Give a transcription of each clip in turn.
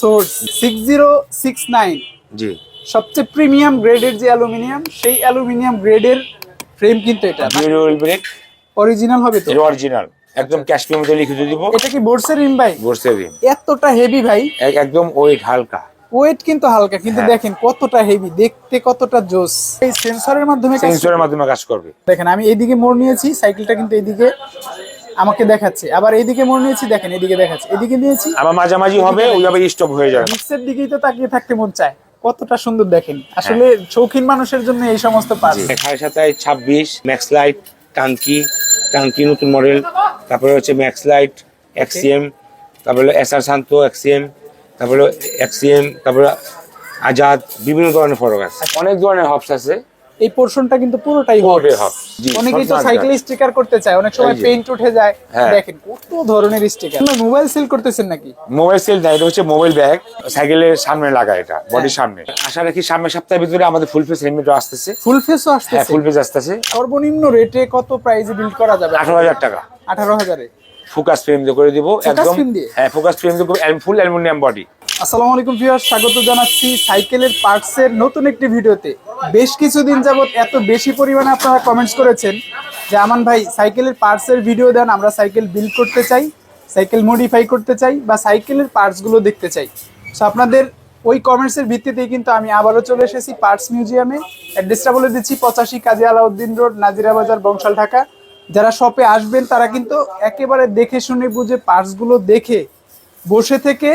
Source six zero six nine. জি। সবচেয়ে premium গ্রেডের যে অ্যালুমিনিয়াম সেই অ্যালুমিনিয়াম গ্রেডের ফ্রেম কিন্তু এটা। অরিজিনাল হবে তো? অরিজিনাল একদম ক্যাশ পেমেন্টে লিখে দিব। এটা কি বোর্ডসের রিম ভাই? বসে দিন এতটা হেভি ভাই। একদম ওয়েট হালকা। ওয়েট কিন্তু হালকা কিন্তু হ্যাঁ। দেখেন কতটা হেভি দেখতে কতটা জোস। এই সেন্সরের মাধ্যমে সেন্সরের মাধ্যমে কাজ করবে। দেখেন আমি এইদিকে মোড় নিয়েছি সাইকেলটা কিন্তু এইদিকে আমাকে দেখাচ্ছে। আবার এইদিকে মনে নিয়েছি দেখেন এদিকে দেখাচ্ছে। এদিকে নিয়েছি। আবার মাঝামাঝি হবে ওইভাবে স্টপ হয়ে যাবে। ডিক্সের দিকেই তো তাকিয়ে থাকতে মন চায়। কতটা সুন্দর দেখেন। আসলে শৌখিন মানুষের জন্য এই সমস্ত পার্ট সাড়ে সাতাই ছাব্বিশ ম্যাক্স লাইট টাঙ্কি টাঙ্কি নতুন মডেল তারপরে হচ্ছে ম্যাক্স লাইট এক্সিএম তারপরে এস আর শান্ত এক্সিএম তারপরে এক্সিএম তারপরে আজাদ বিভিন্ন ধরনের ফরক আছে। অনেক ধরনের হবস আছে। এই পোর্শনটা কিন্তু পুরোটাই। জি, অনেকেই তো সাইকেল স্টিকার করতে চায় অনেক সময় পেইন্ট উঠে যায়। হ্যাঁ। দেখেন কত ধরনের স্টিকার মোবাইল সেল করতেছেন নাকি? মোবাইল সেল না এটা হচ্ছে মোবাইল ব্যাগ সাইকেলের সামনে লাগা এটা বডির সামনে। আশা রাখি সামনের সপ্তাহের ভিতরে আমাদের ফুল ফেস হেলমেট আসতেছে। ফুল ফেসও হ্যাঁ আসতেছে। ফুল ফেস আসতেছে। সর্বনিম্ন রেটে কত প্রাইসে বিল্ড করা যাবে? আঠারো হাজার টাকা। আঠারো হাজারে। ফোকাস ফ্রেম দিয়ে করে দিব একদম হ্যাঁ ফোকাস ফ্রেম দিয়ে ফুল অ্যালুমিনিয়াম বডি আসসালামু আলাইকুম ভিউয়ার্স, স্বাগত জানাচ্ছি সাইকেলের পার্টসের নতুন একটি ভিডিওতে। বেশ কিছুদিন যাবৎ এত বেশি পরিমাণে আপনারা কমেন্টস করেছেন যে, আমান ভাই, সাইকেলের পার্টসের ভিডিও দেন, আমরা সাইকেল বিল্ড করতে চাই, সাইকেল মডিফাই করতে চাই বা সাইকেলের পার্টসগুলো দেখতে চাই। সো আপনাদের ওই কমেন্টসের ভিত্তিতেই কিন্তু আমি আবারও চলে এসেছি পার্টস মিউজিয়ামে। অ্যাড্রেসটা বলে দিচ্ছি, পঁচাশি কাজী আলাউদ্দিন রোড নাজিরা বাজার বংশাল, ঢাকা। যারা শপে আসবেন, তারা কিন্তু একেবারে দেখে শুনে বুঝে পার্টসগুলো দেখে বসে থেকে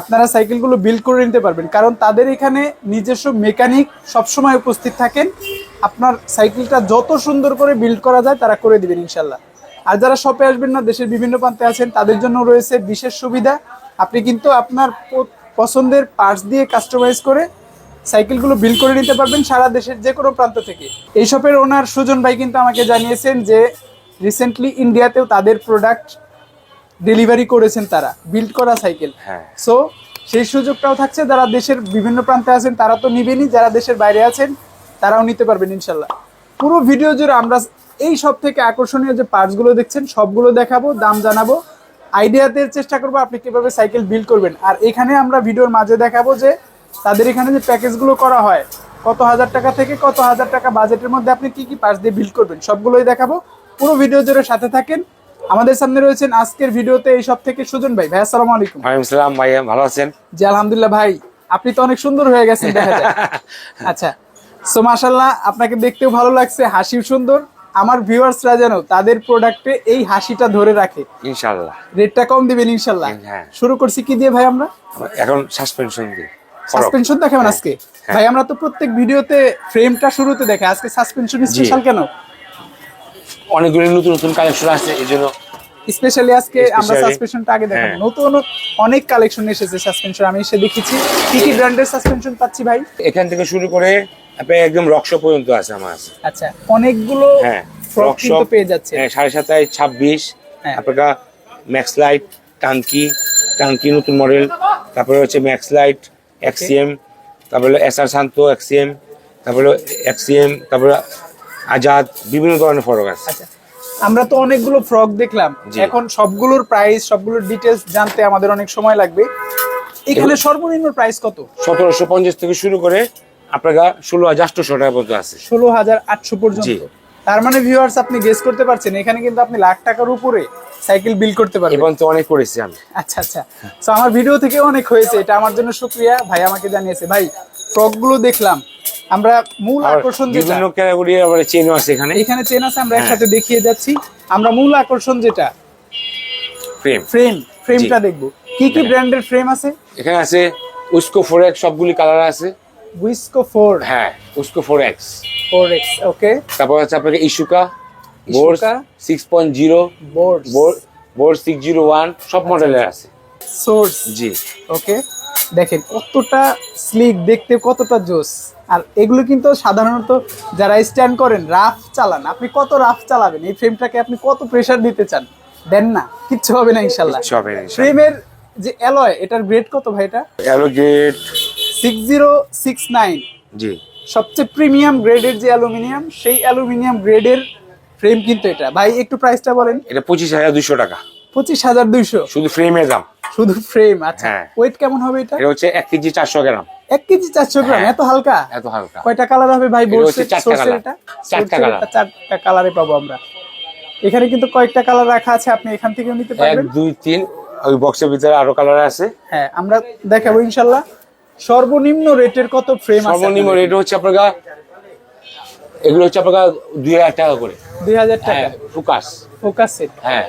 আপনারা সাইকেলগুলো বিল্ড করে নিতে পারবেন। কারণ তাদের এখানে নিজস্ব মেকানিক সবসময় উপস্থিত থাকেন। আপনার সাইকেলটা যত সুন্দর করে বিল্ড করা যায়, তারা করে দিবেন ইনশাল্লাহ। আর যারা শপে আসবেন না, দেশের বিভিন্ন প্রান্তে আছেন, তাদের জন্য রয়েছে বিশেষ সুবিধা। আপনি কিন্তু আপনার পছন্দের পার্টস দিয়ে কাস্টমাইজ করে সাইকেলগুলো বিল করে নিতে পারবেন সারা দেশের যে কোনো প্রান্ত থেকে। এই শপের ওনার সুজন ভাই কিন্তু আমাকে জানিয়েছেন যে রিসেন্টলি ইন্ডিয়াতেও তাদের প্রোডাক্ট ডেলিভারি করেছেন তারা বিল্ড করা সাইকেল হ্যাঁ। সো সেই সুযোগটাও থাকছে যারা দেশের বিভিন্ন প্রান্তে আছেন তারা তো নিবেনই যারা দেশের বাইরে আছেন তারাও নিতে পারবেন ইনশাল্লাহ। পুরো ভিডিও জুড়ে আমরা এই সব থেকে আকর্ষণীয় যে পার্টসগুলো দেখছেন সবগুলো দেখাবো দাম জানাব। আইডিয়াতে চেষ্টা করব আপনি কীভাবে সাইকেল বিল্ড করবেন। আর এখানে আমরা ভিডিওর মাঝে দেখাবো যে তাদের এখানে যে প্যাকেজগুলো করা হয় কত হাজার টাকা থেকে কত হাজার টাকা বাজেটের মধ্যে আপনি কি কি পার্টস দিয়ে বিল্ড করবেন সবগুলোই দেখাবো। পুরো ভিডিও জুড়ে সাথে থাকেন। আমাদের সামনে রয়েছেন আজকের ভিডিওতে এই সব থেকে সুজন ভাই। ভাই আসসালামু আলাইকুম। ওয়ালাইকুম সালাম ভাইয়া ভালো আছেন? জি আলহামদুলিল্লাহ ভাই আপনি তো অনেক সুন্দর হয়ে গেছেন দেখা যায়। আচ্ছা সো মাশাল্লাহ আপনাকে দেখতেও ভালো লাগছে হাসিও সুন্দর। আমার ভিউয়ার্সরা যেন তাদের প্রোডাক্টে এই হাসিটা ধরে রাখে। ইনশাল্লাহ রেটটা কম দিবেন ইনশাল্লাহ হ্যাঁ। শুরু করছি কি দিয়ে ভাই আমরা? এখন সাসপেনশন দিই সাসপেনশন দেখাবেন হ্যাঁ, আজকে? হ্যাঁ। ভাই আমরা তো প্রত্যেক ভিডিওতে ফ্রেমটা শুরুতে দেখে আজকে সাসপেনশন স্পেশাল কেন? অনেকগুলো নতুন নতুন কালেকশন আছে এই জন্য স্পেশালি আজকে আমরা সাসপেনশনটা আগে দেখাবো। হ্যাঁ। নতুন অনেক কালেকশন এসেছে সাসপেনশন আমি এসে দেখেছি কি কি ব্র্যান্ডের সাসপেনশন পাচ্ছি ভাই? এখান থেকে শুরু করে একদম রক্স পর্যন্ত আছে আমার আচ্ছা অনেকগুলো হ্যাঁ ফ্রক কিন্তু পেয়ে যাচ্ছে। হ্যাঁ সাড়ে সাতাই ছাব্বিশ হ্যাঁ। আপনার ম্যাক্স লাইট টাঙ্কি টাঙ্কি নতুন মডেল তারপরে হচ্ছে ম্যাক্স লাইট এক্সিএম তারপরে এস আর শান্ত এক্সিএম তারপরে এক্সিএম তারপরে আজাদ বিভিন্ন ধরনের ফরক আছে। আচ্ছা আমরা তো অনেকগুলো ফ্রক দেখলাম। এখন সবগুলোর প্রাইস সবগুলোর ডিটেলস জানতে আমাদের অনেক সময় লাগবে। এখানে সর্বনিম্ন প্রাইস কত? সতেরোশো পঞ্চাশ থেকে শুরু করে আপনার ষোলো হাজার আটশোশো টাকা পর্যন্ত আছে। ষোলো হাজার আটশো পর্যন্ত। তার মানে ভিউয়ার্স আপনি গেস করতে পারছেন এখানে কিন্তু আপনি লাখ টাকার উপরে সাইকেল বিল করতে পারবেন। এবং তো অনেক করেছি আমি। আচ্ছা আচ্ছা। তো আমার ভিডিও থেকে অনেক হয়েছে এটা আমার জন্য শুক্রিয়া। ভাই আমাকে জানিয়েছে ভাই ফ্রকগুলো দেখলাম। আমরা মূল আকর্ষণ বিভিন্ন ক্যাটাগরি আবার চেনও আছে এখানে। এখানে চেন আছে হ্যাঁ। আমরা একসাথে দেখিয়ে যাচ্ছি। আমরা মূল আকর্ষণ যেটা ফ্রেম ফ্রেম ফ্রেমটা দেখব। কি কি ব্র্যান্ডের ফ্রেম আছে? এখানে আছে উস্কো ফোর এক্স সবগুলি কালার আছে। উইসকো ফোর হ্যাঁ উস্কো four X four X okay তারপর হচ্ছে আপনাকে ইসুকা board ইসুকা। Six point zero board board board six zero one সব মডেলের আছে। সোর্স জি। ওকে দেখেন কতটা স্লিক দেখতে কতটা জোস। আর এগুলো কিন্তু সাধারণত যারা স্ট্যান্ড করেন রাফ চালান আপনি কত রাফ চালাবেন? এই ফ্রেমটাকে আপনি কত প্রেসার দিতে চান? দেন না কিচ্ছু হবে না ইনশাল্লাহ। ফ্রেমের যে অ্যালয় এটার গ্রেড কত ভাই এটা? অ্যালোগেট সিক্স জিরো সিক্স নাইন জি। সবচেয়ে প্রিমিয়াম গ্রেডের যে অ্যালুমিনিয়াম সেই অ্যালুমিনিয়াম গ্রেডের ফ্রেম কিন্তু এটা। ভাই একটু প্রাইসটা বলেন। এটা পঁচিশ হাজার দুশো টাকা। পঁচিশ হাজার দুইশো। শুধু ফ্রেমের দাম। শুধু ফ্রেম আচ্ছা। হ্যাঁ। ওয়েট কেমন হবে এটা? এটা হচ্ছে এক কেজি চারশো গ্রাম। এক কেজি চারশো গ্রাম হ্যাঁ। এত হালকা? এত হালকা। কয়টা কালার হবে ভাই? বলছে চারটা এটা? চারটা সোর্সের চারটা কালারে পাবো আমরা। এখানে কিন্তু কয়েকটা কালার রাখা আছে আপনি এখান থেকেও নিতে এক পারবেন। দুই তিন ওই বক্সের ভিতরে আরও কালার আছে। হ্যাঁ আমরা দেখাবো ইনশাল্লাহ। সর্বনিম্ন রেটের কত ফ্রেম আছে সর্বনিম্ন রেট হচ্ছে আপনার এগুলো হচ্ছে আপনার দুই হাজার টাকা করে। দুই হাজার টাকা। হ্যাঁ ফোকাস ফোকাস সেট হ্যাঁ।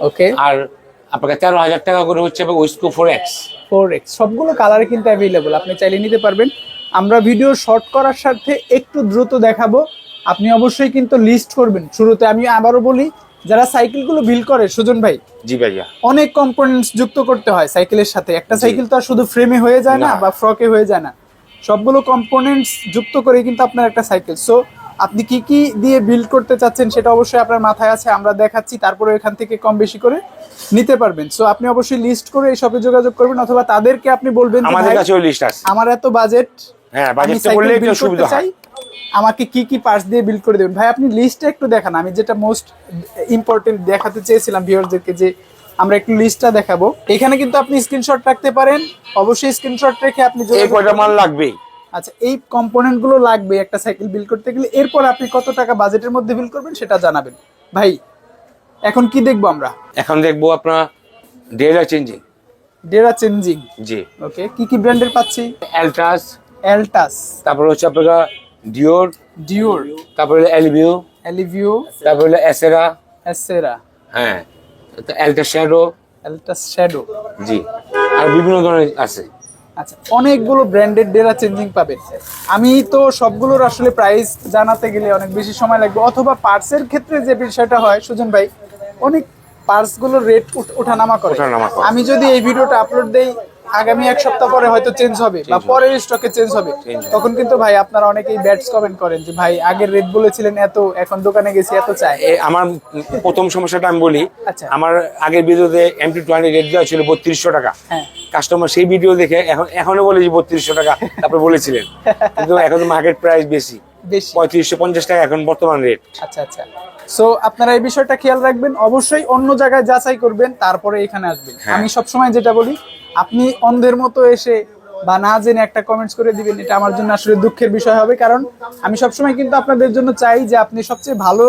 ওকে আর আপনাকে তেরো হাজার টাকা করে হচ্ছে ওয়েস্কো ফোর এক্স ফোর এক্স সবগুলো কালারে কিন্তু অ্যাভেলেবল আপনি চাইলে নিতে পারবেন। আমরা ভিডিও শর্ট করার সাথে একটু দ্রুত দেখাবো। আপনি অবশ্যই কিন্তু লিস্ট করবেন। শুরুতে আমি আবারও বলি যারা সাইকেলগুলো বিল করে সুজন ভাই জি ভাইয়া। অনেক কম্পোনেন্টস যুক্ত করতে হয় সাইকেলের সাথে। একটা সাইকেল তো আর শুধু ফ্রেমে হয়ে যায় না না। বা ফ্রকে হয়ে যায় না। সবগুলো কম্পোনেন্টস যুক্ত করে কিন্তু আপনার একটা সাইকেল সো আপনি কি কি দিয়ে বিল্ড করতে চাচ্ছেন সেটা অবশ্যই আপনার মাথায় আছে আমরা দেখাচ্ছি তারপরে এখান থেকে কম বেশি করে নিতে পারবেন। সো আপনি অবশ্যই লিস্ট করে এই শপে যোগাযোগ করবেন অথবা তাদেরকে আপনি বলবেন আমাদের কাছে ওই লিস্ট আছে। আমার এত বাজেট হ্যাঁ বাজেটটা বললে একটু সুবিধা হয়। আমাকে কি কি পার্টস দিয়ে বিল্ড করে দেবেন? ভাই আপনি লিস্টটা একটু দেখান আমি যেটা মোস্ট ইম্পর্টেন্ট দেখাতে চেয়েছিলাম ভিউয়ারদেরকে যে আমরা একটু লিস্টটা দেখাবো। এখানে কিন্তু আপনি স্ক্রিনশট রাখতে পারেন অবশ্যই স্ক্রিনশট রেখে আপনি কয়টা। মাল লাগবেই? আচ্ছা এই কম্পোনেন্টগুলো লাগবে একটা সাইকেল বিল করতে গেলে এরপর আপনি কত টাকা বাজেটের মধ্যে বিল করবেন সেটা জানাবেন। ভাই এখন কি দেখব আমরা? এখন দেখব আপনার ডেরা চেঞ্জিং ডেরা চেঞ্জিং জি। ওকে কি কি ব্র্যান্ডের পাচ্ছি? অ্যালট্রাস এলটাস তারপর হচ্ছে আপনার ডিওর ডিওর তারপর হলো এলভিও এলিভিও তারপর হলো এসেরা এসেরা হ্যাঁ অ্যালটা শ্যাডো এলটাস শ্যাডো জি আর বিভিন্ন ধরনের আছে। আচ্ছা অনেকগুলো ব্র্যান্ডেড ডেরা চেঞ্জিং পাবে আমি তো সবগুলোর আসলে প্রাইস জানাতে গেলে অনেক বেশি সময় লাগবে অথবা পার্টসের ক্ষেত্রে যে বিষয়টা হয় সুজন ভাই অনেক পার্সগুলোর রেট ওঠানামা করে। আমি যদি এই ভিডিওটা আপলোড দেই আগামী এক সপ্তাহ পরে হয়তো চেঞ্জ হবে বা পরের স্টকে চেঞ্জ হবে। তখন কিন্তু ভাই আপনারা অনেকেই ব্যাটস কমেন্ট করেন যে ভাই আগের রেট বলেছিলেন এত এখন দোকানে গেছি এত চাই। আমার প্রথম সমস্যাটা আমি বলি আচ্ছা। আমার আগের ভিডিওতে এমটি টোয়েন্টি রেট দেওয়া ছিল বত্রিশশো টাকা। হ্যাঁ। কাস্টমার সেই ভিডিও দেখে এখন এখনও বলে যে বত্রিশশো টাকা তারপরে বলেছিলেন। কিন্তু এখন মার্কেট প্রাইস বেশি। বেশি। পঁয়ত্রিশশো পঞ্চাশ টাকা এখন বর্তমান রেট আচ্ছা আচ্ছা। সো আপনারা এই বিষয়টা খেয়াল রাখবেন। অবশ্যই অন্য জায়গায় যাচাই করবেন তারপরে এখানে আসবেন। হ্যাঁ। আমি সবসময় যেটা বলি আপনি অন্ধের মতো এসে বা না জেনে একটা কমেন্টস করে দিবেন এটা আমার জন্য আসলে দুঃখের বিষয় হবে। কারণ আমি সবসময় কিন্তু আপনাদের জন্য চাই যে আপনি সবচেয়ে ভালো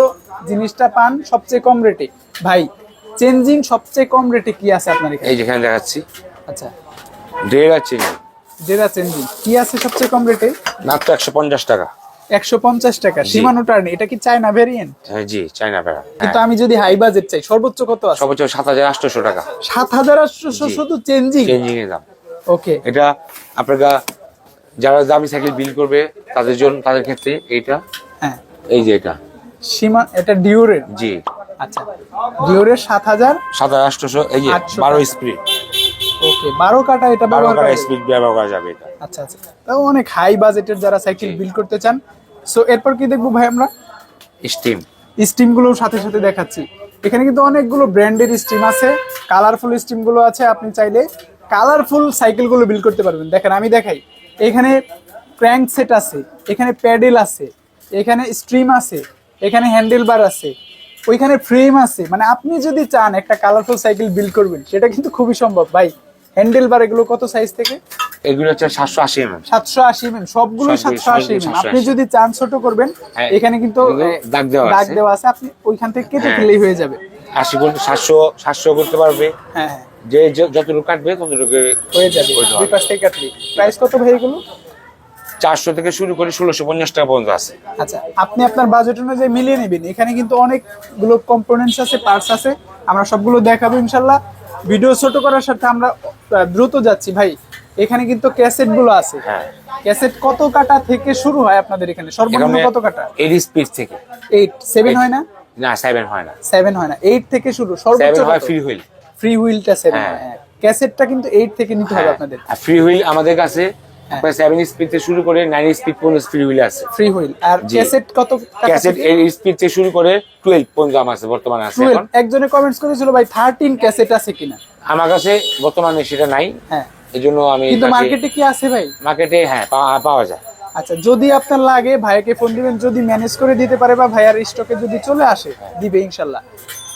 জিনিসটা পান সবচেয়ে কম রেটে ভাই চেঞ্জিং সবচেয়ে কম রেটে কি আছে আপনার এখানে? এই যেখানে দেখাচ্ছি। আচ্ছা। ড্রেল আছে যেটা চেঞ্জিং কি আছে সবচেয়ে কম রেটে মাত্র একশো পঞ্চাশ টাকা। একশো পঞ্চাশ টাকা। সীমানো টার্ন এটা কি চায়না ভেরিয়েন্ট হ্যাঁ জি চাইনা প্যারা কিন্তু আমি যদি হাই বাজেট চাই সর্বোচ্চ কত আছে? সর্বোচ্চ সাত হাজার আটশোশো টাকা। সাত হাজার আটশো জি। শুধু চেঞ্জিং চেঞ্জিং এর দাম। ওকে এটা আপনার যারা দামি সাইকেল বিল করবে তাদের জন্য তাদের ক্ষেত্রে এইটা। হ্যাঁ। এই যে এটা। সীমা এটা ডিওরের জি। আচ্ছা। সাত হাজার? আটশোশো এই যে 800 বারো স্পিড ওকে বারো কাটা এটা ব্যবহার কাটা করা স্পিড ব্যবহার করা যাবে এটা। আচ্ছা আচ্ছা। তাও অনেক হাই বাজেটের যারা সাইকেল। বিল করতে চান সো এরপর কি দেখব ভাই আমরা? স্টিম স্টিমগুলো সাথে সাথে দেখাচ্ছি। এখানে কিন্তু অনেকগুলো ব্র্যান্ডের স্টিম আছে কালারফুল স্টিমগুলো আছে আপনি চাইলে কালারফুল সাইকেলগুলো বিল করতে পারবেন। দেখেন আমি দেখাই। এখানে ক্র্যাঙ্ক সেট আছে এখানে প্যাডেল আছে এখানে স্ট্রিম আছে এখানে হ্যান্ডেল বার আছে ওইখানে ফ্রেম আছে। মানে আপনি যদি চান একটা কালারফুল সাইকেল বিল করবেন সেটা কিন্তু খুবই সম্ভব ভাই। হ্যান্ডেল বার এগুলো কত সাইজ থেকে? এগুলো হচ্ছে সাতশো আশি এম এম সাতশো আশি এম সবগুলোই সবগুলো- সাতশো আশি এম সবগুলো আপনি যদি চান ছোট করবেন হ্যাঁ, এখানে কিন্তু দাগ দেওয়া দাগ দেওয়া আছে আপনি ওইখান থেকে কেটে হ্যাঁ। ফেলেই হয়ে যাবে। আশি গুণ সাতশো সাতশো করতে পারবে। হ্যাঁ হ্যাঁ। যে যতটুকু কাটবে ততটুকু হয়ে যাবে। হয়ে যাবে। দুই পাশ থেকে কাটলি। প্রাইস কত ভাই এগুলো? চারশো থেকে শুরু করে ষোলোশো পঞ্চাশ টাকা পর্যন্ত আছে। আচ্ছা আপনি আপনার বাজেট অনুযায়ী মিলিয়ে নেবেন। এখানে কিন্তু অনেকগুলো কম্পোনেন্টস আছে পার্টস আছে। আমরা সবগুলো দেখাবো ইনশাল্লাহ। ভিডিও ছোট করার সাথে আমরা দ্রুত যাচ্ছি। ভাই এখানে কিন্তু ক্যাসেটগুলো আছে। হ্যাঁ। ক্যাসেট কত কাটা থেকে শুরু হয় আপনাদের এখানে? সর্বনিম্ন কত কাটা? এর স্পিড থেকে। এইট সেভেন হয় না? না 7 হয় না। 7 হয় না। 8 থেকে শুরু সর্বোচ্চ হয় ফ্রি হুইল ফ্রি হুইলটা সেভেন হ্যাঁ। হ্যাঁ ক্যাসেটটা কিন্তু 8 থেকে নিতে হবে আপনাদের। আর ফ্রি হুইল আমাদের কাছে হ্যাঁ। আপনার স্পিড থেকে শুরু করে স্পিড পর্যন্ত ফ্রি হুইল আছে। ফ্রি হুইল আর ক্যাসেট কত ক্যাসেট এর স্পিড থেকে শুরু করে টুয়েলভ পর্যন্ত আমার আছে বর্তমানে আছে এখন। একজনে কমেন্টস করেছিল ভাই থার্টিন ক্যাসেট আছে কিনা? আমার কাছে বর্তমানে সেটা নাই। হ্যাঁ। আমি কিন্তু মার্কেটে কি আছে ভাই? মার্কেটে হ্যাঁ পাওয়া- যায়। আচ্ছা যদি আপনার লাগে ভাইয়াকে ফোন দিবেন যদি ম্যানেজ করে দিতে পারে বা ভাইয়ার স্টকে যদি চলে আসে দিবে ইনশাল্লাহ।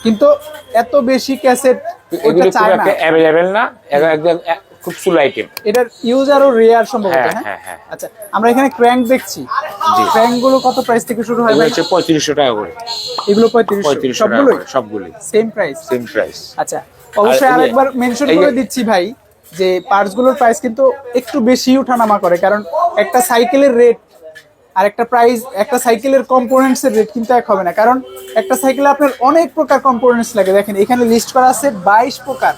কিন্তু এত বেশি ক্যাসেট এগুলি খুব একটা অ্যাভেলেবেল না। একদম এক- খুব সুলো আইটেম এটার ইউজ আরও রেয়ার সম্ভবত হ্যাঁ, হ্যাঁ? হ্যাঁ, হ্যাঁ। আচ্ছা আমরা এখানে ক্র্যাঙ্ক দেখছি। জি। ক্র্যাঙ্কগুলো কত প্রাইস থেকে শুরু হয় হচ্ছে পঁয়ত্রিশশো টাকা করে। এগুলো পঁয়ত্রিশ পঁয়ত্রিশশো টাকা সবগুলোই? সেম প্রাইস সেম প্রাইস আচ্ছা অবশ্যই আরেকবার মেনশন করে দিচ্ছি ভাই যে পার্টসগুলোর প্রাইস কিন্তু একটু বেশি ওঠানামা করে কারণ একটা সাইকেলের রেট আর একটা প্রাইস একটা সাইকেলের কম্পোনেন্টস এর রেট কিন্তু এক হবে না। কারণ একটা সাইকেলে আপনার অনেক প্রকার কম্পোনেন্টস লাগে। দেখেন এখানে লিস্ট করা আছে বাইশ প্রকার।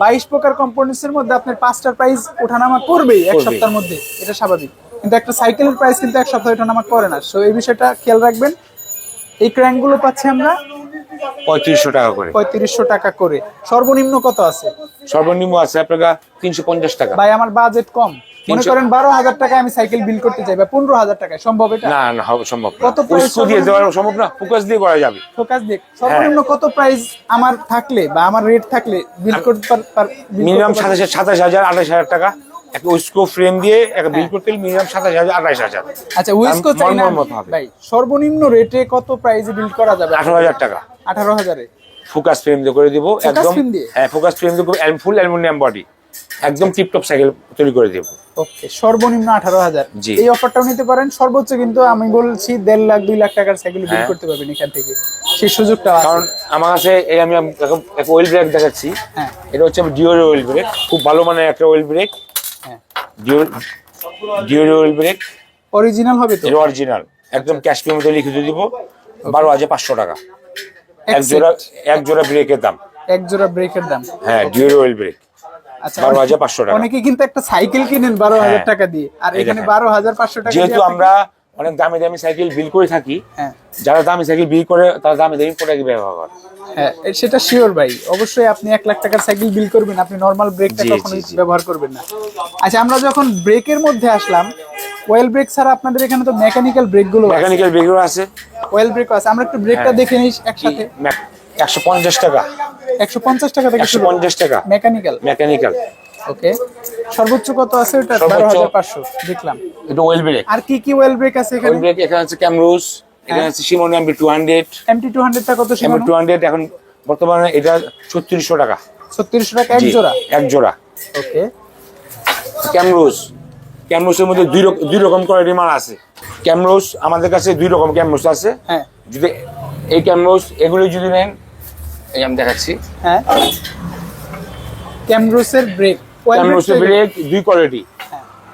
বাইশ প্রকার কম্পোনেন্টস এর মধ্যে আপনার পাঁচটার প্রাইস ওঠানামা করবেই এক সপ্তাহের মধ্যে এটা স্বাভাবিক। কিন্তু একটা সাইকেলের প্রাইস কিন্তু এক সপ্তাহে ওঠানামা করে না। সো এই বিষয়টা খেয়াল রাখবেন। এই ক্র্যাঙ্কগুলো পাচ্ছি আমরা পঁয়ত্রিশশো টাকা করে। পঁয়ত্রিশশো টাকা করে। সর্বনিম্ন কত আছে? সর্বনিম্ন আছে আপনার তিনশো পঞ্চাশ টাকা। ভাই আমার বাজেট কম। মনে করেন বারো হাজার টাকায় আমি সাইকেল বিল করতে চাই বা পনেরো হাজার টাকায় সম্ভব এটা? না না সম্ভব কত দিয়ে? দেওয়া সম্ভব না ফোকাস দিয়ে করা যাবে। ফোকাস দেখ সর্বনিম্ন কত প্রাইস আমার থাকলে বা আমার রেট থাকলে বিল করতে মিনিমাম সাতাশ সাতাশ হাজার আঠাশ হাজার টাকা। একটা উস্কো ফ্রেম দিয়ে একটা বিল করতে মিনিমাম সাতাশ হাজার আঠাশ হাজার। আচ্ছা উইসকো দাম চাই না মতো হবে। ভাই সর্বনিম্ন রেটে কত প্রাইসে বিল করা যাবে? আঠারো হাজার টাকা। আঠারো হাজারে। ফোকাস ফ্রেম দিয়ে করে দিব একদম হ্যাঁ ফোকাস ফ্রেম দিয়ে ফুল অ্যালুমিনিয়াম বডি একদম টিপটপ সাইকেল তৈরি করে দেবো। ওকে সর্বনিম্ন আঠারো হাজার। জি। এই অফারটাও নিতে পারেন সর্বোচ্চ কিন্তু আমি বলছি দেড় লাখ দুই লাখ টাকার সাইকেল বিল হ্যাঁ। করতে পারবেন এখান থেকে। সেই সুযোগটা কারণ আমার কাছে এই আমি ওয়েল ব্রেক দেখাচ্ছি। হ্যাঁ। এটা হচ্ছে ডিওর ওয়েল ব্রেক খুব ভালো মানে একটা ওয়েল ব্রেক হ্যাঁ। Deore Deore oil brake original হবে তো? অরিজিনাল একদম ক্যাশ পেমেন্টে লিখে দিয়ে দিব। বারো হাজার পাঁচশো টাকা। এক জোড়া এক জোড়া ব্রেকের দাম। এক জোড়া ব্রেকের দাম। হ্যাঁ ডিওর ওয়েল ব্রেক বারো হাজার পাঁচশো টাকা। অনেকে কিন্তু একটা সাইকেল কিনেন বারো হাজার হ্যাঁ। টাকা দিয়ে। আর এখানে বারো হাজার পাঁচশো টাকা যেহেতু আমরা অনেক দামি দামি সাইকেল বিল করে থাকি হ্যাঁ। যারা দামি সাইকেল বিল করে তারা দামি দামি প্রোডাক্ট ব্যবহার করে। হ্যাঁ সেটা শিওর ভাই। অবশ্যই আপনি এক লাখ টাকার সাইকেল বিল করবেন আপনি নর্মাল ব্রেকটা। ব্যবহার করবেন না। আচ্ছা আমরা যখন ব্রেকের মধ্যে আসলাম ওয়েল ব্রেক ছাড়া আপনাদের এখানে তো মেকানিক্যাল ব্রেকগুলো মেকানিক্যাল ব্রেকও আছে। ওয়েল ব্রেক আছে। আমরা একটু ব্রেকটা। দেখে নিই একসাথে। একশো পঞ্চাশ টাকা। একশো পঞ্চাশ টাকা থেকে একশো পঞ্চাশ টাকা। মেকানিক্যাল? মেকানিক্যাল। ওকে। সর্বোচ্চ কত আছে? সর্বোচ্চ- বারো হাজার পাঁচশো। দেখলাম। এটা ওয়েল ব্রেক আর কি কি ওয়েল ব্রেক আছে এখানে? ওয়েল ব্রেক এখানে আছে ক্যামরুস এখানে আছে Simon MB two hundred MT two হান্ড্রেডটা কত সীমানো টু হান্ড্রেড এখন বর্তমানে এটা ছত্রিশশো টাকা। ছত্রিশশো টাকা এক জোড়া? এক জোড়া। ওকে। ক্যামরুস ক্যামরুসের মধ্যে দুই রকম দুই রকম কোয়ালিটি মাল আছে। ক্যামরুস আমাদের কাছে দুই রকম ক্যামরুস আছে। হ্যাঁ। যদি এই ক্যামরুস এগুলি যদি নেন এই আমি দেখাচ্ছি। হ্যাঁ। ক্যামরোসের ব্রেক। ক্যামরুসের ব্রেক দুই কোয়ালিটি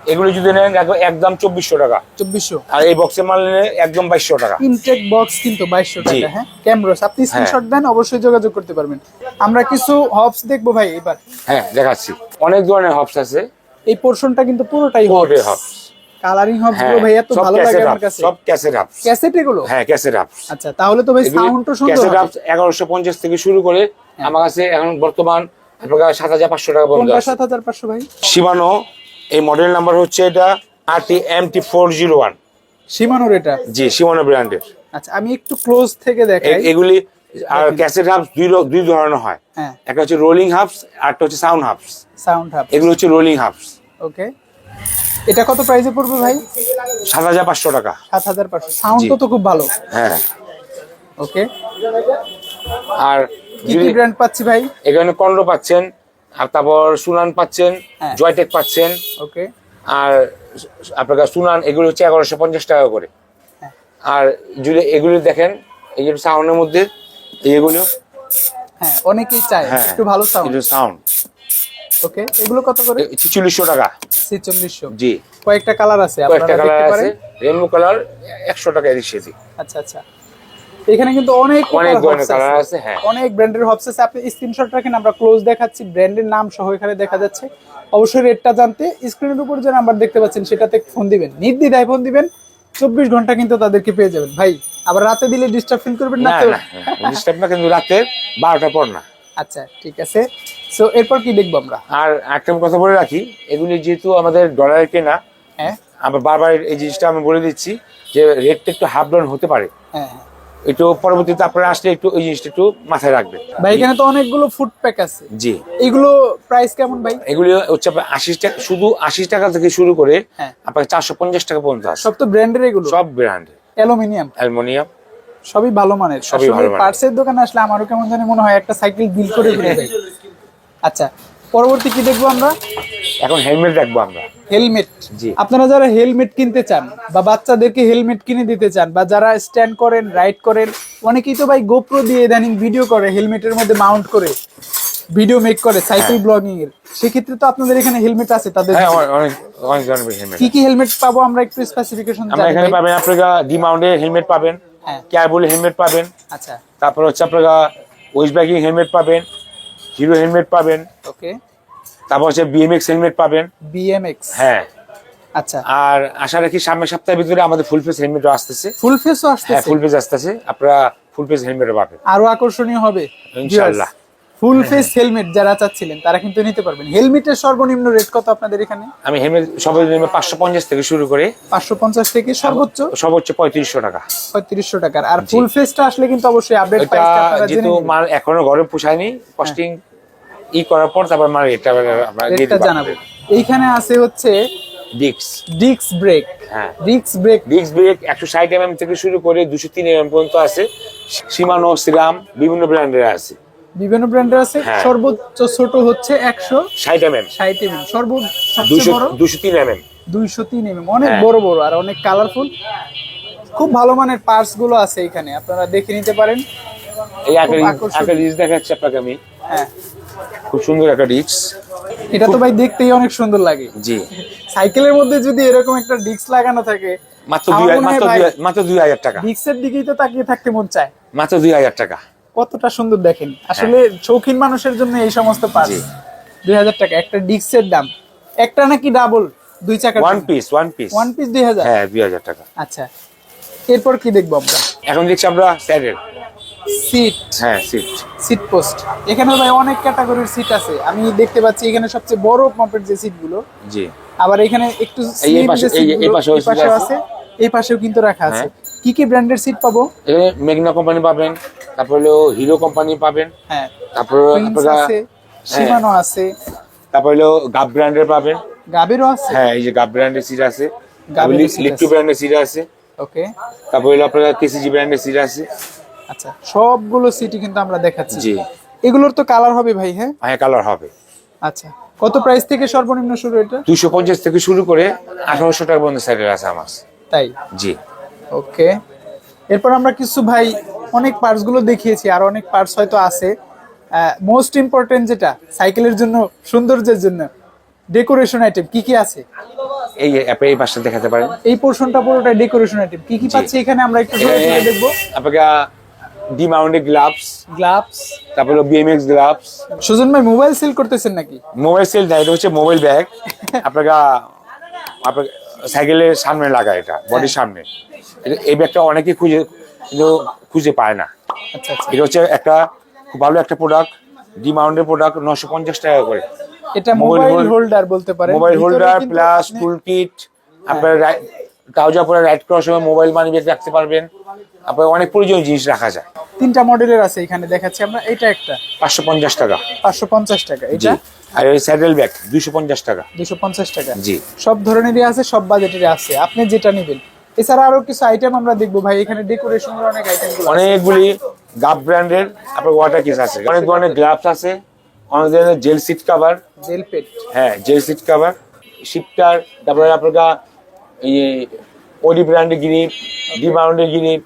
এগুলি যদি নেন একদম- চব্বিশশো টাকা। চব্বিশশো। আর এই বক্সের মাল নিলে একদম বাইশশো টাকা। ইনটেক বক্স কিন্তু বাইশশো টাকা হ্যাঁ? ক্যামরোস আপনি স্ক্রিনশট দেন অবশ্যই যোগাযোগ করতে পারবেন। আমরা কিছু হবস দেখব ভাই এবার। হ্যাঁ দেখাচ্ছি। অনেক ধরনের হবস আছে। এই পোর্শনটা কিন্তু পুরোটাই পুরোটাই হবস কালারিং হবস হ্যাঁ গুলো ভাই এত ভালো লাগে আমার কাছে। সব ক্যাসেট হাবস ক্যাসেট এগুলো? হ্যাঁ ক্যাসেট হাবস আচ্ছা তাহলে তো ভাই সাউন্ড তো সুন্দর। ক্যাসেট হবে। হাবস এগারোশো পঞ্চাশ থেকে শুরু করে আমার কাছে এখন বর্তমান আপনার সাত হাজার পাঁচশো টাকা পর্যন্ত কোনটা আছে সাত হাজার পাঁচশো ভাই। শিবানো এই মডেল নাম্বার হচ্ছে এটা আর T M T four zero one সীমানোর এটা? জি শিবানো ব্র্যান্ডের আচ্ছা আমি একটু ক্লোজ থেকে দেখাই। এগুলি আর ক্যাসেট হাবস দুই দুই ধরনের হয়। হ্যাঁ। একটা হচ্ছে রোলিং হাবস আর একটা হচ্ছে সাউন্ড হাবস সাউন্ড হাব এগুলো হচ্ছে রোলিং হাবস ওকে এটা কত প্রাইসে পড়বে ভাই? সাত হাজার পাঁচশো টাকা। সাত হাজার পাঁচশো। সাউন্ড তো তো খুব ভালো। হ্যাঁ। ওকে আর কি কি ব্র্যান্ড পাচ্ছি ভাই? এখানে কন্ডো পাচ্ছেন আর তারপর সুনান পাচ্ছেন হ্যাঁ। জয়টেক পাচ্ছেন ওকে আর আপনার সুনান এগুলো হচ্ছে এগারোশো পঞ্চাশ টাকা করে। হ্যাঁ। আর যদি এগুলো দেখেন এই যে সাউন্ডের মধ্যে এইগুলো। হ্যাঁ অনেকেই চায় হ্যাঁ একটু ভালো সাউন্ড সাউন্ড ওকে এগুলো কত করে? ছিচল্লিশশো টাকা। ছেচল্লিশশো। জি। কয়েকটা কালার আছে কয়েকটা কালার দেখতে আছে পারেন রেনবো কালার একশো টাকা এদিক সেদিক আচ্ছা আচ্ছা। এখানে কিন্তু অনেক অনেক কালার আছে। হ্যাঁ। অনেক ব্র্যান্ডের হবস আছে। আপনি স্ক্রিনশট রাখেন আমরা ক্লোজ দেখাচ্ছি ব্র্যান্ডের নাম সহ এখানে দেখা যাচ্ছে। অবশ্যই রেটটা জানতে স্ক্রিনের উপর যে নাম্বার দেখতে পাচ্ছেন সেটাতে ফোন দিবেন। নির্দ্বিধায় ফোন দিবেন চব্বিশ ঘণ্টা কিন্তু তাদেরকে পেয়ে যাবেন। ভাই আবার রাতে দিলে ডিস্টার্ব ফিল করবেন না ডিস্টার্ব না কিন্তু রাতে বারোটার পর না। আচ্ছা ঠিক আছে। সো এরপর কি দেখব আমরা? আর একটা কথা বলে রাখি এগুলি যেহেতু আমাদের ডলারে কেনা হ্যাঁ। আমরা বারবার এই জিনিসটা আমি বলে দিচ্ছি যে রেটটা একটু হাফ ডাউন হতে পারে। হ্যাঁ হ্যাঁ। একটু পরবর্তীতে আপনারা আসলে একটু ওই জিনিসটা একটু মাথায় রাখবেন। ভাই এখানে তো অনেকগুলো ফুড প্যাক আছে। জি। এইগুলো প্রাইস কেমন ভাই? এগুলি হচ্ছে আপনার আশি টাকা শুধু আশি টাকা থেকে শুরু করে হ্যাঁ। আপনার চারশো পঞ্চাশ টাকা পর্যন্ত আছে। সব তো ব্র্যান্ডের এগুলো? সব ব্র্যান্ড অ্যালুমিনিয়াম? অ্যালমোনিয়াম। সবই ভালো মানের। সবই। পার্টসের দোকানে আসলে আমারও কেমন জানি মনে হয় একটা সাইকেল বিল করে ঘুরে যায়। আচ্ছা পরবর্তী কি দেখব আমরা? এখন হেলমেট রাখব আমরা। হেলমেট। জি। আপনারা যারা হেলমেট কিনতে চান বা বাচ্চাদেরকে হেলমেট কিনে দিতে চান বা যারা স্ট্যান্ড করেন রাইড করেন অনেকেই তো ভাই গোপ্রো দিয়ে ইদানিং ভিডিও করে হেলমেটের মধ্যে মাউন্ট করে ভিডিও মেক করে সাইকেল ব্লগিং এর। সেক্ষেত্রে তো আপনাদের এখানে হেলমেট আছে তাদের হ্যাঁ কি কি হেলমেট পাবো আমরা একটু স্পেসিফিকেশন আমরা এখানে পাবেন আপনারা ডি মাউন্টের হেলমেট পাবেন। হ্যাঁ ক্যাবুল হেলমেট পাবেন। আচ্ছা। তারপর হচ্ছে আপনারা ওয়েস্ট ব্যাগিং হেলমেট পাবেন হিরো হেলমেট পাবেন। ওকে। তারপর হচ্ছে বিএমএক্স হেলমেট পাবেন। বিএমএক্স হ্যাঁ। আচ্ছা। আর আশা রাখি সামনের সপ্তাহের ভিতরে আমাদের ফুল ফেস হেলমেটও আসতেছে। ফুল ফেসও হ্যাঁ ফুল ফেস আসতেছে। আপনারা ফুল ফেস হেলমেটও পাবেন। আরও আকর্ষণীয় হবে। ইনশাআল্লাহ। ফুল ফেস হেলমেট যারা চাচ্ছিলেন তারা কিন্তু নিতে পারবেন। হেলমেটের সর্বনিম্ন রেট কত আপনাদের এখানে? আমি হেলমেট সবাই পাঁচশো পঞ্চাশ থেকে শুরু করে পাঁচশো পঞ্চাশ থেকে সর্বোচ্চ? সর্বোচ্চ পঁয়ত্রিশশো টাকা। পঁয়ত্রিশশো টাকার। আর ফুল ফেসটা আসলে কিন্তু অবশ্যই আপডেট এটা যেহেতু মাল এখনও ঘরে পোষায়নি কস্টিং ই করার পর তারপর মাল রেটটা আমরা জানাব। এইখানে আছে হচ্ছে ডিক্স ডিক্স ব্রেক হ্যাঁ। ডিক্স ব্রেক ডিক্স ব্রেক একশো ষাট এমএম থেকে শুরু করে দুশো তিন এমএম পর্যন্ত আছে। সীমানো শ্রীরাম বিভিন্ন ব্র্যান্ডের আছে। বিভিন্ন ব্র্যান্ডের আছে হ্যাঁ। সর্বোচ্চ ছোট হচ্ছে একশো ষাট এমএম ষাট এমএম সর্বোচ্চ দুশো তিন এমএম দুইশো তিন এমএম অনেক হ্যাঁ। বড় বড় আর অনেক কালারফুল খুব ভালো মানের পার্টসগুলো আছে এখানে আপনারা দেখে নিতে পারেন। এই একটা রিচ-। দেখাচ্ছি আপনাকে আমি। হ্যাঁ। খুব সুন্দর একটা রিচ। এটা তো ভাই দেখতেই অনেক সুন্দর লাগে। জি। সাইকেলের মধ্যে যদি এরকম একটা ডিস্ক লাগানো থাকে মাত্র দুই মাত্র দুই হাজার টাকা। ডিস্কের দিকেই তো তাকিয়ে থাকতে মন চায়। মাত্র দুই হাজার টাকা। কতটা সুন্দর দেখেন। আসলে শৌখিন মানুষের জন্য এই সমস্ত পার্টস। দুই হাজার টাকা একটা ডিস্কের দাম। একটা নাকি ডাবল দুই চাকা one piece one piece one piece দুই হাজার? হ্যাঁ দুই হাজার টাকা। আচ্ছা। এরপর কি দেখব আমরা? এখন দেখছি আমরা স্যারের। সিট হ্যাঁ সিট সিট পোস্ট এখানে ভাই অনেক ক্যাটাগরির সিট আছে। আমি দেখতে পাচ্ছি এখানে সবচেয়ে বড় মাপের যে সিটগুলো। জি। আবার এখানে একটু এই- পাশে- এই- আছে। আছে। এই পাশেও কিন্তু রাখা আছে। হ্যাঁ। কি কি ব্র্যান্ডের সিট পাবো? এখানে মেঘনা কোম্পানি পাবেন তারপর হলো হিরো কোম্পানি পাবেন হ্যাঁ। তারপর আপনারা আছে সীমানো আছে। তারপর হলো গাব ব্র্যান্ডের পাবেন। গাবেরও আছে? হ্যাঁ এই যে গাব ব্র্যান্ডের সিট আছে। Seat ব্র্যান্ডের সিট আছে। ওকে তারপর হলো আপনারা কেসিজি ব্র্যান্ডের সিট আছে। আচ্ছা সবগুলো সিটি কিন্তু আমরা দেখাচ্ছি। জি। এগুলোর তো কালার হবে ভাই হ্যাঁ? হ্যাঁ কালার হবে। আচ্ছা কত প্রাইস থেকে সর্বনিম্ন শুরু এটা? দুশো পঞ্চাশ থেকে শুরু করে আঠারোশো টাকা পর্যন্ত সাইডের আছে আমার। তাই? জি। ওকে এরপর আমরা কিছু ভাই অনেক পার্টসগুলো দেখিয়েছি আর অনেক পার্টস হয়তো আছে। মোস্ট ইম্পর্টেন্ট যেটা সাইকেলের জন্য সৌন্দর্যের জন্য ডেকোরেশন আইটেম কি কি আছে? এই অ্যাপে এই পাশটা দেখাতে পারেন। এই পোর্শনটা পুরোটা ডেকোরেশন আইটেম কি কি পাচ্ছি এখানে আমরা একটু ধরে ধরে দেখব। আপনাকে ডি মাউন্টেড গ্লাভস গ্লাভস তারপর বিএমএক্স গ্লাভস সুজন ভাই মোবাইল সেল করতেছেন নাকি? মোবাইল সেল না এটা হচ্ছে মোবাইল ব্যাগ আপনাকে আপনাকে সাইকেলের সামনে লাগা এটা বডির সামনে। এটা- এই ব্যাগটা অনেকে খুঁজে কিন্তু খুঁজে পায় না। আচ্ছা আচ্ছা। এটা হচ্ছে একটা খুব ভালো একটা প্রোডাক্ট ডি মাউন্টের প্রোডাক্ট নশো পঞ্চাশ টাকা করে। এটা মোবাইল মোবাইল হোল্ড- হোল্ডার বলতে পারেন। Mobile holder plus tool kit আপনার ট্রাউজার পরে রাইড করার সময় মোবাইল মানি ব্যাগ রাখতে পারবেন। আপনার অনেক প্রয়োজনীয় জিনিস রাখা যায়। তিনটা মডেলের আছে এখানে দেখাচ্ছি আমরা। এটা একটা। পাঁচশো পঞ্চাশ টাকা। পাঁচশো পঞ্চাশ টাকা এটা? আর এই স্যাডেল ব্যাগ দুশো পঞ্চাশ টাকা। দুশো পঞ্চাশ টাকা। জি। সব ধরনেরই আছে সব বাজেটেরই আছে। আপনি যেটা নেবেন এছাড়া আরও কিছু আইটেম আমরা দেখব ভাই এখানে ডেকোরেশনের অনেক আইটেম অনেকগুলি গাব ব্র্যান্ডের আপনার ওয়াটার কেস আছে। অনেক ধরনের গ্লাভস আছে অনেক ধরনের gel seat cover gel pad হ্যাঁ জেল সিট কাভার শিফটার তারপরে আপনার এই ওডি ব্র্যান্ডের গিরিপ ডি ব্র্যান্ডের গিরিপ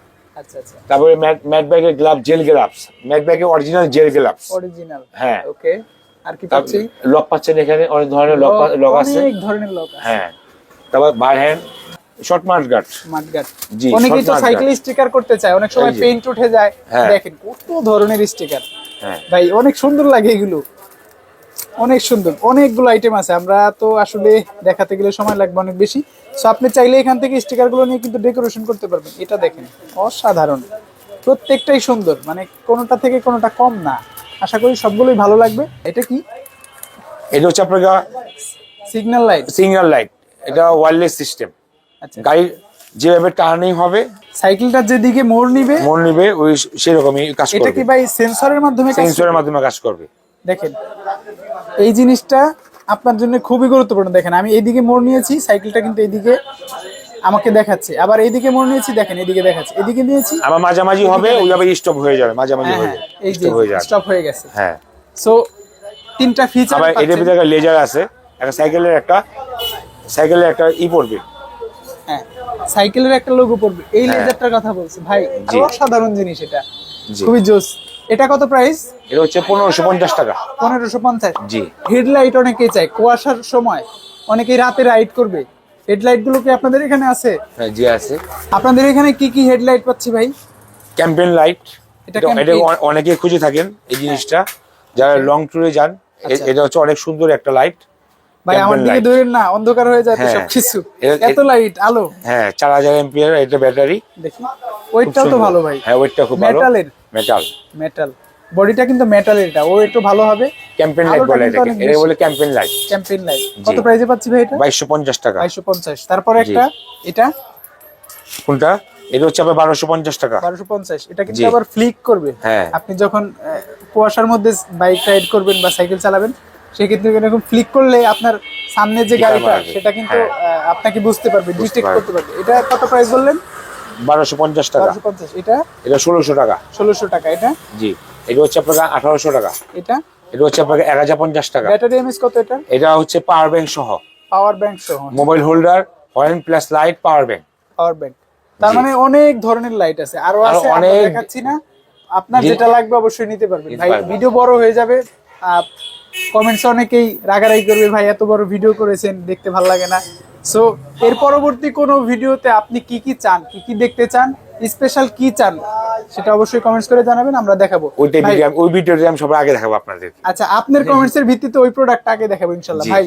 তারপরে ম্যাট ম্যাট ব্যাগের গ্লাভ জেল গ্লাভস ম্যাট ব্যাগের অরিজিনাল জেল গ্লাভস অরিজিনাল হ্যাঁ। ওকে আর কি পাচ্ছি? লক পাচ্ছেন এখানে অনেক ধরনের লক লক আছে। অনেক ধরনের লক আছে। হ্যাঁ। তারপর bar hand short mud guard মাঠগাট জি, অনেকেই তো সাইকেল স্টিকার করতে চায়। অনেক সময় পেইন্ট উঠে যায়। হ্যাঁ। দেখেন কত ধরনের স্টিকার হ্যাঁ। ভাই অনেক সুন্দর লাগে এগুলো। অনেক সুন্দর। অনেকগুলো আইটেম আছে। আমরা তো আসলে দেখাতে গেলে সময় লাগবে অনেক বেশি। সো আপনি চাইলে এখান থেকে স্টিকারগুলো নিয়ে কিন্তু ডেকোরেশন করতে পারবেন। এটা দেখেন অসাধারণ। প্রত্যেকটাই সুন্দর। মানে কোনোটা থেকে কোনোটা কম না। আশা করি সবগুলোই ভালো লাগবে। এটা কি? এটা হচ্ছে আপনার সিগন্যাল লাইট সিঙ্গেল লাইট এটা ওয়্যারলেস সিস্টেম আচ্ছা গাড়ি যেভাবে টার্নিং হবে সাইকেলটা যেদিকে মোড় নিবে মন নিবে ওই সেরকমই কাজ এটা কি ভাই সেন্সরের মাধ্যমে সেন্সরের মাধ্যমে কাজ করবে। দেখেন এই জিনিসটা আপনার জন্য খুবই গুরুত্বপূর্ণ। দেখেন আমি এইদিকে মোড় নিয়েছি সাইকেলটা কিন্তু এইদিকে আমাকে দেখাচ্ছে। আবার এইদিকে মোড় নিয়েছি দেখেন এদিকে দেখাচ্ছে। এদিকে নিয়েছি। আবার মাঝামাঝি হবে ওইভাবে স্টপ হয়ে যাবে মাঝামাঝি হ্যাঁ হয়ে হ্যাঁ যাবে এই যে স্টপ হয়ে গেছে। হ্যাঁ। সো তিনটা ফিচার আবার এটার ভিতরে লেজার আছে একটা সাইকেলের একটা সাইকেলের একটা ই পড়বে। সাইকেলের একটা লোগো পড়বে। এই হ্যাঁ। লেজারটার কথা বলছি। ভাই জি। অসাধারণ জিনিস এটা। খুবই জোস। এটা কত প্রাইস এটা হচ্ছে পনেরোশো পঞ্চাশ টাকা। পনেরোশো পঞ্চাশ। জি। হেডলাইট অনেকেই চায়। কুয়াশার সময় অনেকেই রাতে রাইড করবে। হেডলাইটগুলো কি আপনাদের এখানে আছে? হ্যাঁ জি আছে। আপনাদের এখানে কি কি হেডলাইট পাচ্ছি ভাই? ক্যাম্পেন লাইট এটা অনেকে খুঁজে থাকেন এই জিনিসটা। যারা লং ট্যুরে যান আচ্ছা। এটা হচ্ছে অনেক সুন্দর একটা লাইট ভাই আমার দিকে। ধরেন না অন্ধকার হয়ে যাবে হ্যাঁ। সবকিছু। এত লাইট আলো। হ্যাঁ চার হাজার এমপিয়ার এটা ব্যাটারি দেখি ওয়েটটাও তো ভালো ভাই। হ্যাঁ ওয়েটটা খুব ভালো। মেটালের মেটাল মেটাল বডিটা কিন্তু মেটালের এটা। ও একটু ভালো হবে। ক্যাম্পেন লাইট বলে এটাকে। এটা বলে ক্যাম্পেন লাইট চ্যাম্পিয়ন লাইট কত প্রাইসে পাচ্ছি ভাই এটা? বাইশশো পঞ্চাশ টাকা। বাইশশো পঞ্চাশ। তারপরে একটা এটা? কোনটা? এটা হচ্ছে বারোশো পঞ্চাশ টাকা। বারোশো পঞ্চাশ। এটা কিন্তু আবার ফ্লিক করবে। হ্যাঁ। আপনি যখন কুয়াশার মধ্যে বাইক রাইড করবেন বা সাইকেল চালাবেন সেক্ষেত্রে এরকম ফ্লিক করলে আপনার সামনে যে গাড়িটা সেটা কিন্তু হ্যাঁ। আপনাকে বুঝতে পারবে ডিটেক্ট। করতে পারবে। এটা কত প্রাইস বললেন? বারোশো পঞ্চাশ টাকা। বারোশো পঞ্চাশ। এটা? এটা ষোলোশো টাকা। ষোলোশো টাকা। এটা? জি। এটা হচ্ছে আপনার আঠারোশো টাকা। এটা? এটা হচ্ছে আপনাকে এক হাজার পঞ্চাশ টাকা। ব্যাটারি এমএস কত এটা এটা হচ্ছে পাওয়ার ব্যাংক সহ। পাওয়ার ব্যাংক সহ। Mobile holder point plus light power bank power bank তার মানে অনেক ধরনের লাইট আছে। আরও আছে অনেক- দেখাচ্ছি না। আপনার যেটা লাগবে অবশ্যই নিতে পারবেন। ভাই। ভিডিও বড় হয়ে যাবে। কমেন্টস অনেকেই রাগারাগি করবে ভাই এত বড় ভিডিও করেছেন দেখতে ভালো লাগে না। সো এর পরবর্তী কোনো ভিডিওতে আপনি কি কি চান কি কি দেখতে চান স্পেশাল কি চান সেটা অবশ্যই কমেন্টস করে জানাবেন আমরা দেখাবো। ওইটাই ভাই, ভিডিও ওই ভিডিওটা আমি সবার আগে দেখাবো আপনাদের। আচ্ছা আপনার কমেন্টস এর ভিত্তিতে ওই প্রোডাক্ট আগে দেখাবো ইনশাল্লাহ জি। ভাই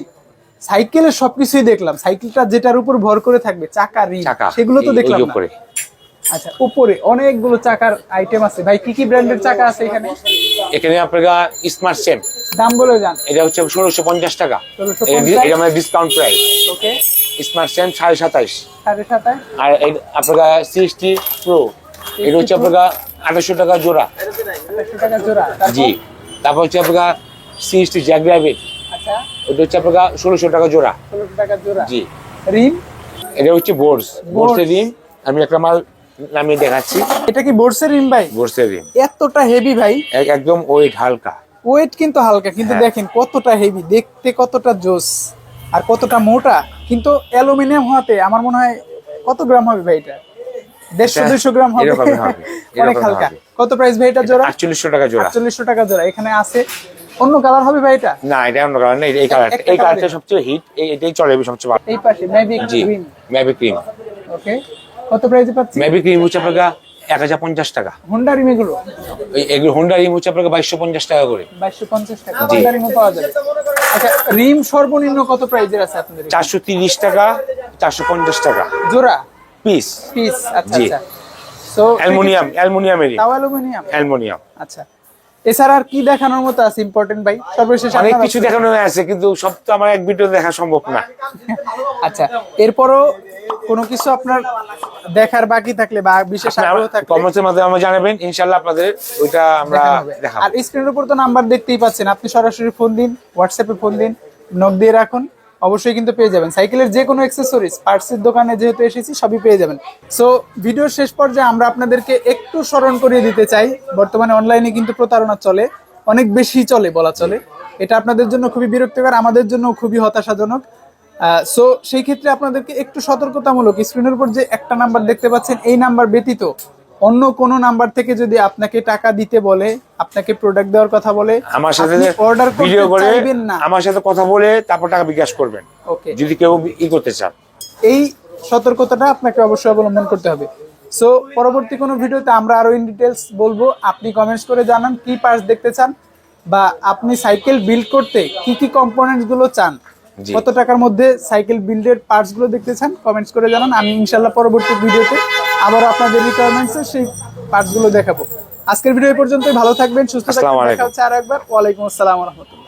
সাইকেলের সবকিছুই দেখলাম। সাইকেলটা যেটার উপর ভর করে থাকবে চাকা চাকা সেগুলো তো দেখলাম না। উপরে। আচ্ছা উপরে অনেকগুলো চাকার আইটেম আছে। ভাই কি কি ব্র্যান্ডের চাকা আছে এখানে? এখানে আপনার স্মার্ট সেম দাম বলে যান। এটা হচ্ছে ষোলোশো পঞ্চাশ টাকা। 1650 এটা- আমাদের discount price okay smart same সাড়ে সাতাইশ। সাড়ে আর আপনার সিক্সটি প্রো এটা হচ্ছে আপনার আঠাশশো টাকা জোড়া। টাকা জোড়া। জি। তারপর হচ্ছে আপনার সিক্সটি আচ্ছা। ওটা হচ্ছে আপনার ষোলোশো টাকা জোড়া। ষোলোশো টাকা জোড়া। জি। রিম এটা হচ্ছে বোর্স বোর্সের রিম আমি একটা মাল নামিয়ে দেখাচ্ছি। এটা কি বোর্ডসের রিম ভাই? বোর্সের রিম এতটা হেভি ভাই। একদম ওয়েট হালকা। ওয়েট কিন্তু হালকা কিন্তু হ্যাঁ। দেখেন কতটা হেভি দেখতে কতটা জোস আর কতটা মোটা। কিন্তু অ্যালুমিনিয়াম হওয়াতে আমার মনে হয় কত গ্রাম হবে ভাই এটা? দেড়শো এটা দুইশো গ্রাম হবে। অনেক হালকা। কত প্রাইস ভাই এটা জোড়া? আটচল্লিশশো টাকা জোড়া। আটচল্লিশশো টাকা জোড়া। এখানে আছে অন্য কালার হবে ভাই এটা? না এটা অন্য কালার না এই কালারটা এই কালারটা সবচেয়ে হিট এটাই চলে সবচেয়ে ভালো। এই পাশে ম্যাভিক গ্রিন ম্যাবি ক্রিম ওকে কত প্রাইসে পাচ্ছি? ম্যাবি ক্রিম হচ্ছে আপনার? এক হাজার পঞ্চাশ টাকা। হোন্ডা রিম এগুলো? এগুলো হোন্ডা রিম হচ্ছে আপনাকে বাইশশো পঞ্চাশ টাকা করে। বাইশশো পঞ্চাশ টাকা। হোন্ডা রিমও পাওয়া যাবে। আচ্ছা রিম সর্বনিম্ন কত প্রাইজের আছে আপনাদের চারশো তিরিশ টাকা চারশো পঞ্চাশ টাকা। জোড়া? পিস পিস আচ্ছা। আচ্ছা। সো অ্যালমোনিয়াম অ্যালমোনিয়ামেরই। তাও অ্যালুমিনিয়াম? অ্যালমোনিয়াম। আচ্ছা। এছাড়া আর কি দেখানোর মতো আছে ইম্পর্টেন্ট ভাই? সর্বশেষ অনেক কিছু। দেখানো আছে কিন্তু সব তো আমার এক ভিডিও দেখা সম্ভব না। আচ্ছা এরপরও কোনো কিছু আপনার দেখার বাকি থাকলে বা বিশেষ আগ্রহ থাকলে কমেন্টের মাধ্যমে আমার জানাবেন ইনশাআল্লাহ আপনাদের ওইটা আমরা দেখাবো। আর স্ক্রিনের উপর তো নাম্বার দেখতেই পাচ্ছেন আপনি সরাসরি ফোন দিন হোয়াটসঅ্যাপে ফোন দিন নক দিয়ে রাখুন। অবশ্যই কিন্তু পেয়ে যাবেন। সাইকেলের যে কোনো অ্যাক্সেসরিজ পার্টসের দোকানে যেহেতু এসেছি, সবই পেয়ে যাবেন। সো ভিডিওর শেষ পর্যায়ে আমরা আপনাদেরকে একটু স্মরণ করিয়ে দিতে চাই। বর্তমানে অনলাইনে কিন্তু প্রতারণা চলে। অনেক বেশি চলে বলা চলে। এটা আপনাদের জন্য খুবই বিরক্তিকর, আমাদের জন্য খুবই হতাশাজনক। সো সেই ক্ষেত্রে আপনাদেরকে একটু সতর্কতামূলক স্ক্রিনের উপর যে একটা নাম্বার দেখতে পাচ্ছেন, এই নাম্বার ব্যতীত অন্য কোনো নাম্বার থেকে যদি আপনাকে টাকা দিতে বলে আপনাকে প্রোডাক্ট দেওয়ার কথা বলে আমার সাথে অর্ডার ভিডিও করে না। আমার সাথে কথা বলে তারপর টাকা বিকাশ করবেন। ওকে যদি কেউ ই করতে চান এই সতর্কতাটা আপনাকে অবশ্যই অবলম্বন করতে হবে। সো পরবর্তী কোনো ভিডিওতে আমরা আরও ইন ডিটেলস বলব। আপনি কমেন্টস করে জানান কি পার্টস দেখতে চান বা আপনি সাইকেল বিল্ড করতে কি কি কম্পোনেন্টসগুলো চান। কত টাকার মধ্যে সাইকেল বিল্ডের পার্টসগুলো দেখতে চান কমেন্টস করে জানান। আমি ইনশাল্লাহ পরবর্তী ভিডিওতে আবার আপনাদের রিকোয়ারমেন্টসে সেই পার্টসগুলো দেখাবো। আজকের ভিডিও এই পর্যন্তই। ভালো থাকবেন সুস্থ থাকবেন। দেখা হচ্ছে আরেকবার। ওয়ালাইকুম আসসালাম রহমতুল্লাহ।